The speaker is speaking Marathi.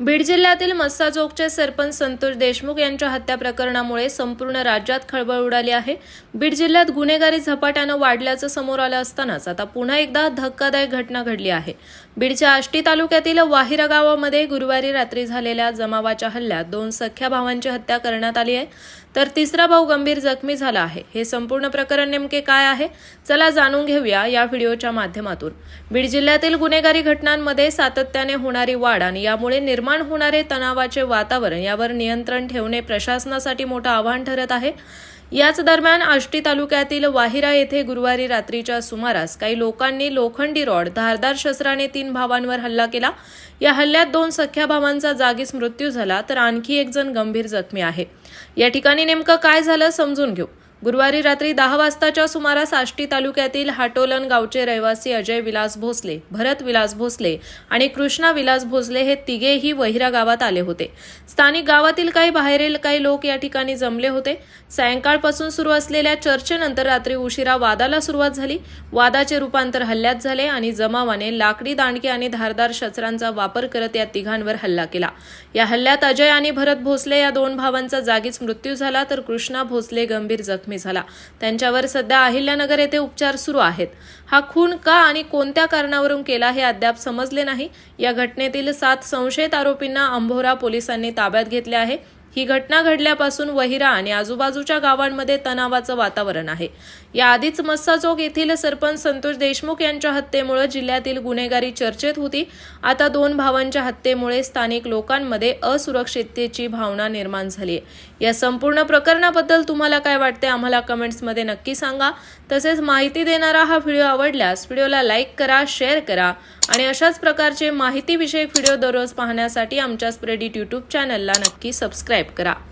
बीड जिल्ह्यातील मस्साजोगचे सरपंच संतोष देशमुख यांच्या हत्या प्रकरणामुळे संपूर्ण राज्यात खळबळ उडाली आहे. बीड जिल्ह्यात गुन्हेगारी झपाट्यानं वाढल्याचं समोर आलं असतानाच आता पुन्हा एकदा धक्कादायक घटना घडली आहे. बीडच्या आष्टी तालुक्यातील वाहिरा गावामध्ये गुरुवारी रात्री झालेल्या जमावाच्या हल्ल्यात दोन सख्या भावांची हत्या करण्यात आली आहे. तर तिसरा भाऊ गंभीर जखमी झाला आहे. हे संपूर्ण प्रकरण नेमके काय आहे? चला जाणून घेऊया या व्हिडिओच्या माध्यमातून. बीड जिल्ह्यातील गुन्हेगारी घटनांमध्ये सातत्याने होणारी वाढ आणि यामुळे निर्माण होणारे तणावाचे वातावरण यावर नियंत्रण ठेवणे प्रशासनासाठी मोठं आव्हान ठरत आहे. याच दरम्यान आष्टी तालुक्यातील वाहिरा येथे गुरुवारी रात्रीच्या सुमारास काही लोकांनी लोखंडी रॉड धारदार शस्त्राने तीन भावांवर हल्ला केला. या हल्ल्यात दोन सख्या भावांचा जागीच मृत्यू झाला तर आणखी एक जण गंभीर जखमी आहे. या ठिकाणी नेमकं काय झालं समजून घेऊ. गुरुवारी रात्री दहा वाजताच्या सुमारास आष्टी तालुक्यातील हाटोलन गावचे रहिवासी अजय विलास भोसले भरत विलास भोसले आणि कृष्णा विलास भोसले हे तिघेही वहिरा गावात आले होते. स्थानिक गावातील काही बाहेरील काही लोक या ठिकाणी जमले होते. सायंकाळपासून सुरू असलेल्या चर्चेनंतर रात्री उशिरा वादाला सुरुवात झाली. वादाचे रूपांतर हल्ल्यात झाले आणि जमावाने लाकडी दांडके आणि धारदार शस्त्रांचा वापर करत या तिघांवर हल्ला केला. या हल्ल्यात अजय आणि भरत भोसले या दोन भावांचा जागीच मृत्यू झाला तर कृष्णा भोसले गंभीर जखमी झाला. त्यांच्यावर सध्या अहिल्यानगर येथे उपचार सुरू आहेत. हा खून का आणि कोणत्या कारणावरून केला हे अद्याप समजले नाही. या घटनेतील सात संशयित आरोपींना अंभोरा पोलिसांनी ताब्यात घेतले आहे. ही घटना घडल्यापासून वहिरा आणि आजूबाजूच्या गावांमध्ये तणावाचं वातावरण आहे. याआधीच मस्साचोक येथील सरपंच संतोष देशमुख यांच्या हत्येमुळे जिल्ह्यातील गुन्हेगारी चर्चेत होती. आता दोन भावांच्या हत्येमुळे स्थानिक लोकांमध्ये असुरक्षिततेची भावना निर्माण झाली आहे. या संपूर्ण प्रकरणाबद्दल तुम्हाला काय वाटते आम्हाला कमेंट्समध्ये नक्की सांगा. तसेच माहिती देणारा हा व्हिडिओ आवडल्यास व्हिडिओला लाईक करा शेअर करा आणि अशाच प्रकारचे माहितीविषयक व्हिडिओ दररोज पाहण्यासाठी आमच्या स्प्रेडिट यूट्यूब चॅनलला नक्की सबस्क्राईब सबस्क्राईब करा.